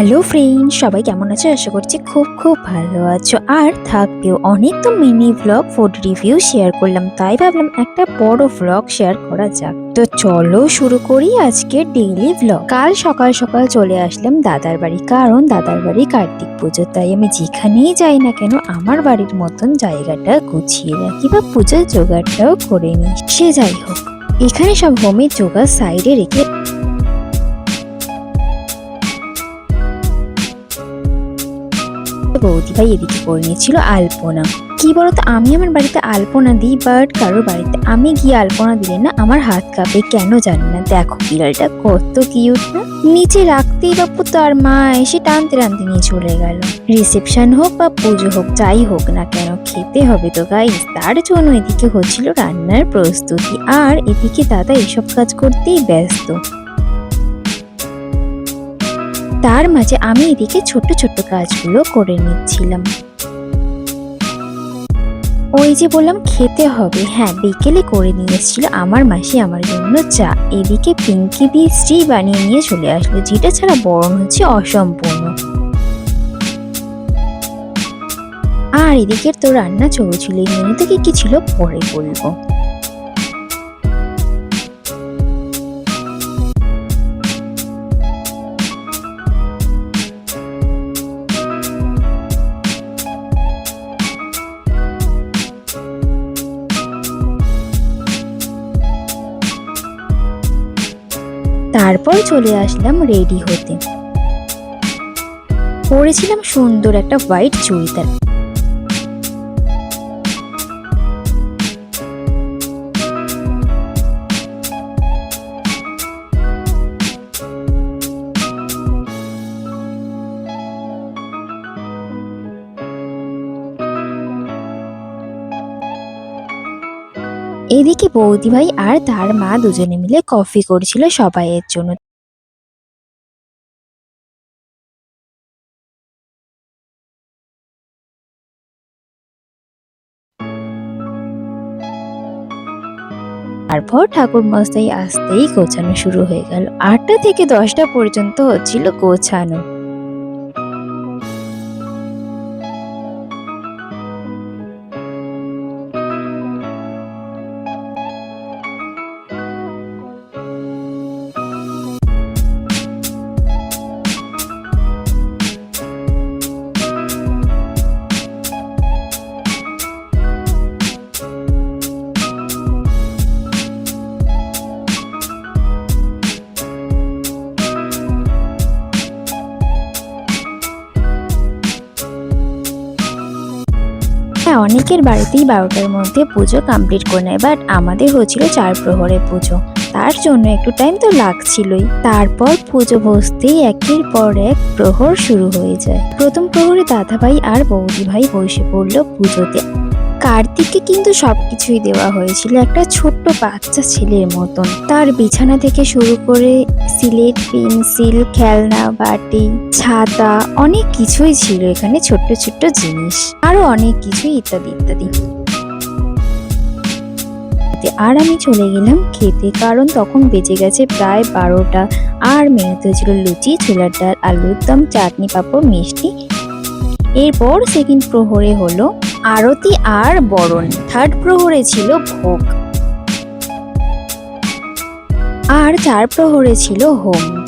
Hello friend সবাই কেমন আছো? আশা করছি খুব খুব ভালো আছো। আর থাকবেও অনেক তো mini vlog food review share করলাম, তাই ভাবলাম একটা বড় ভ্লগ শেয়ার করা যাক। তো চলো শুরু করি আজকে ডেইলি ভ্লগ কাল সকাল সকাল চলে আসলাম দাদার বাড়ি, কারণ দাদার বাড়ি কার্তিক পুজো, তাই আমি যেখানেই যাই না কেন আমার বাড়ির মতন জায়গাটা গুছিয়ে রাখি বা পুজোর জোগাড়টাও করে নিই। সে যাই হোক, এখানে সব হোমের জোগাড় সাইডে রেখে বৌদি ভাই এদিকে করে নিয়েছিল আলপনা। কি বলতো, আমি আমার বাড়িতে আলপনা দিই বাট কারোর বাড়িতে আমি গিয়ে আলপনা দিলে না আমার হাত কাঁপে, কেন জানি না। দেখো, বিড়ালটা কত কিউট না নিচে রাখতেই বাপু তার মা এসে টানতে টানতে নিয়ে চলে গেল। রিসেপশন হোক বা পুজো হোক, যাই হোক না কেন, খেতে হবে তো গাই তার জন্য এদিকে হচ্ছিল রান্নার প্রস্তুতি। আর এদিকে দাদা এসব কাজ করতেই ব্যস্ত। তার মাঝে আমি এদিকে ছোট্ট ছোট্ট কাজগুলো করে নিচ্ছিলাম। ওই যে বললাম, খেতে হবে। হ্যাঁ বিকেলে করে নিয়ে এসেছিল আমার মাসি আমার জন্য চা। এদিকে পিঙ্কি দিয়ে স্ত্রী বানিয়ে নিয়ে চলে আসলো, যেটা ছাড়া বরণ হচ্ছে অসম্পূর্ণ। আর এদিকের তো রান্না চলছিল, এই মেনু থেকে কি ছিল পরে বলব। তারপর চলে আসলাম রেডি হতে। পরেছিলাম সুন্দর একটা হোয়াইট চুড়িদার। এদিকে বৌদি ভাই আর তার মা দুজনে মিলে কফি করছিল সবাইয়ের জন্য। তারপর ঠাকুর মস্তাই আসতেই গোছানো শুরু হয়ে গেল। আটটা থেকে দশটা পর্যন্ত হচ্ছিল গোছানো। অনেকের বাড়িতেই বারোটার মধ্যে পুজো কমপ্লিট করে নেয় বাট আমাদের হচ্ছিল চার প্রহরে পুজো। তার জন্য একটু টাইম তো লাগছিলই। তারপর পুজো বসতেই একের পর এক প্রহর শুরু হয়ে যায়। প্রথম প্রহরে দাদাভাই আর বৌদি ভাই বসে পড়ল পুজোতে। কার্তিককে কিন্তু সবকিছুই দেওয়া হয়েছিল একটা ছোট্ট বাচ্চা ছেলের মতন। তার বিছানা থেকে শুরু করে সিলেট, পেন্সিল, খেলনা, বাটি, ছাতা, অনেক কিছুই ছিল এখানে ছোট্ট ছোট্ট জিনিস। আরও অনেক কিছুই ইত্যাদি ইত্যাদি। আর আমি চলে গেলাম খেতে, কারণ তখন বেজে গেছে প্রায় বারোটা। আর মেনুতে হয়েছিল লুচি, ছোলার ডাল, আলুর দম, চাটনি, পাঁপড়, মিষ্টি। এরপর সেকেন্ড প্রহরে হলো। আরতি আর বরণ। থার্ড প্রহরে ছিল ভোগ। আর চার প্রহরে ছিল হোম।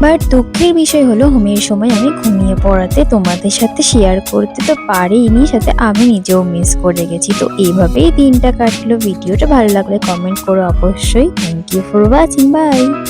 বাট দুঃখের বিষয় হলো, হোমের সময় আমি ঘুমিয়ে পড়াতে তোমাদের সাথে শেয়ার করতে তো পারিনি, সাথে আমি নিজেও মিস করে গেছি। তো এইভাবেই দিনটা কাটলো। ভিডিওটা ভালো লাগলে কমেন্ট করো অবশ্যই। Thank you for watching bye